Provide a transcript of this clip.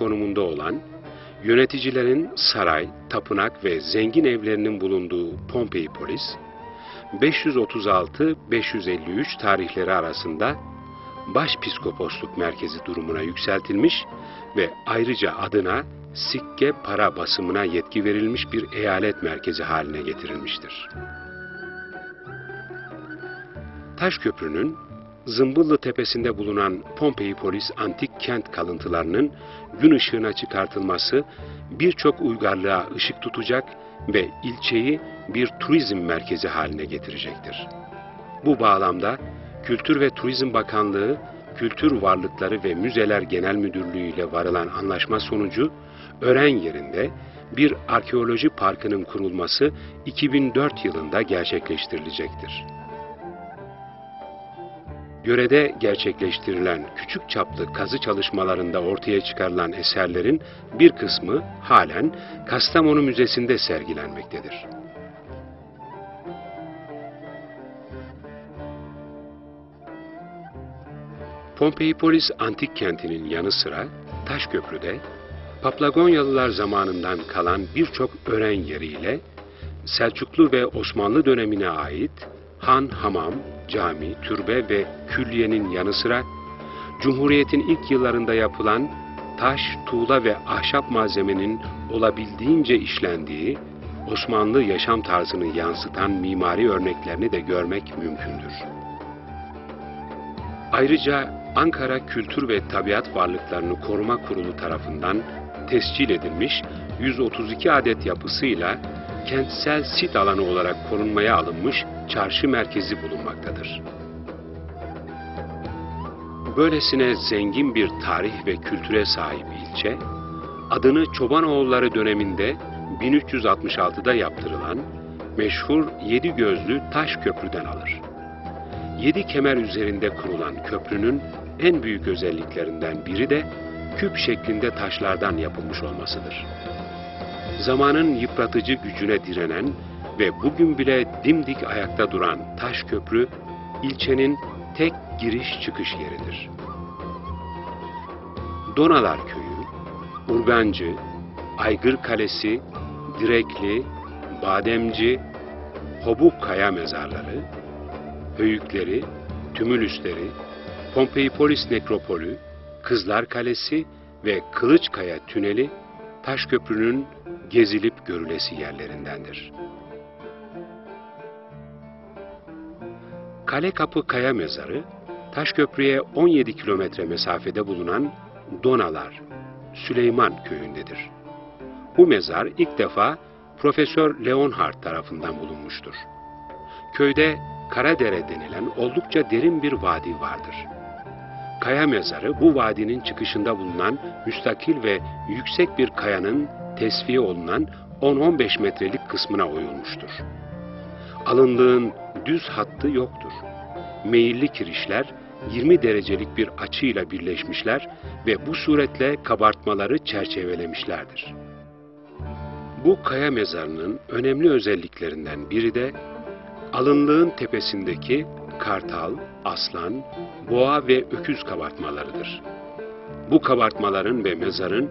konumunda olan, yöneticilerin saray, tapınak ve zengin evlerinin bulunduğu Pompeipolis, 536-553 tarihleri arasında başpiskoposluk merkezi durumuna yükseltilmiş ve ayrıca adına sikke para basımına yetki verilmiş bir eyalet merkezi haline getirilmiştir. Taşköprü'nün Zımbıllı Tepesi'nde bulunan Pompeipolis antik kent kalıntılarının gün ışığına çıkartılması birçok uygarlığa ışık tutacak ve ilçeyi bir turizm merkezi haline getirecektir. Bu bağlamda Kültür ve Turizm Bakanlığı, Kültür Varlıkları ve Müzeler Genel Müdürlüğü ile varılan anlaşma sonucu Ören yerinde bir arkeoloji parkının kurulması 2004 yılında gerçekleştirilecektir. Yörede gerçekleştirilen küçük çaplı kazı çalışmalarında ortaya çıkarılan eserlerin bir kısmı halen Kastamonu Müzesi'nde sergilenmektedir. Pompeipolis antik kentinin yanı sıra Taşköprü'de Paplagonyalılar zamanından kalan birçok ören yeriyle Selçuklu ve Osmanlı dönemine ait han, hamam, cami, türbe ve külliyenin yanı sıra Cumhuriyet'in ilk yıllarında yapılan taş, tuğla ve ahşap malzemenin olabildiğince işlendiği Osmanlı yaşam tarzını yansıtan mimari örneklerini de görmek mümkündür. Ayrıca Ankara Kültür ve Tabiat Varlıklarını Koruma Kurulu tarafından tescil edilmiş 132 adet yapısıyla kentsel sit alanı olarak korunmaya alınmış çarşı merkezi bulunmaktadır. Böylesine zengin bir tarih ve kültüre sahip ilçe, adını Çobanoğulları döneminde 1366'da yaptırılan meşhur Yedi Gözlü Taş Köprü'den alır. Yedi kemer üzerinde kurulan köprünün en büyük özelliklerinden biri de küp şeklinde taşlardan yapılmış olmasıdır. Zamanın yıpratıcı gücüne direnen ve bugün bile dimdik ayakta duran taş köprü, ilçenin tek giriş çıkış yeridir. Donalar Köyü, Urgancı, Aygır Kalesi, Direkli, Bademci, Hobuk Kaya Mezarları, Höyükleri, Tümülüsleri, Pompeipolis Nekropolü, Kızlar Kalesi ve Kılıçkaya Tüneli Taşköprü'nün gezilip görülesi yerlerindendir. Kale Kapı Kaya Mezarı, Taşköprü'ye 17 kilometre mesafede bulunan Donalar, Süleyman köyündedir. Bu mezar ilk defa Profesör Leonhard tarafından bulunmuştur. Köyde Karadere denilen oldukça derin bir vadi vardır. Kaya mezarı bu vadinin çıkışında bulunan müstakil ve yüksek bir kayanın tesviye olunan 10-15 metrelik kısmına oyulmuştur. Alınlığın düz hattı yoktur. Meyilli kirişler 20 derecelik bir açıyla birleşmişler ve bu suretle kabartmaları çerçevelemişlerdir. Bu kaya mezarının önemli özelliklerinden biri de alınlığın tepesindeki kartal, aslan, boğa ve öküz kabartmalarıdır. Bu kabartmaların ve mezarın